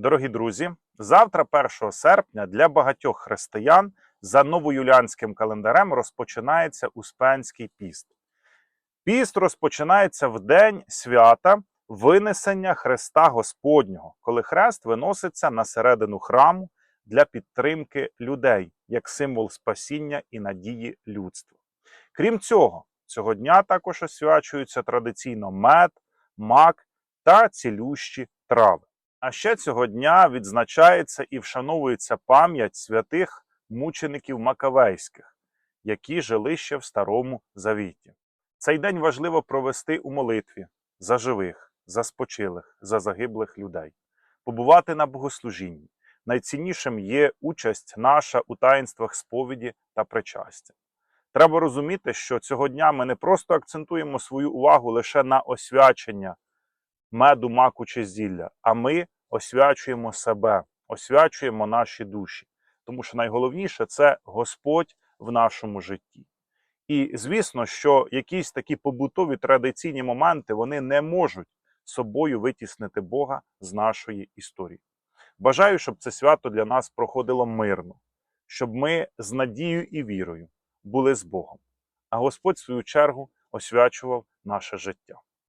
Дорогі друзі, завтра, 1 серпня, для багатьох християн за новоюліанським календарем розпочинається Успенський піст. Піст розпочинається в день свята винесення Христа Господнього, коли хрест виноситься на середину храму для підтримки людей як символ спасіння і надії людства. Крім цього, цього дня також освячуються традиційно мед, мак та цілющі трави. А ще цього дня відзначається і вшановується пам'ять святих мучеників Макавейських, які жили ще в Старому Завіті. Цей день важливо провести у молитві за живих, за спочилих, за загиблих людей, побувати на богослужінні. Найціннішим є участь наша у таїнствах сповіді та причастя. Треба розуміти, що цього дня ми не просто акцентуємо свою увагу лише на освячення меду, маку чи зілля, а ми освячуємо себе, освячуємо наші душі. Тому що найголовніше це Господь в нашому житті. І звісно, що якісь такі побутові традиційні моменти вони не можуть собою витіснити Бога з нашої історії. Бажаю, щоб це свято для нас проходило мирно, щоб ми з надією і вірою були з Богом, а Господь, в свою чергу, освячував наше життя.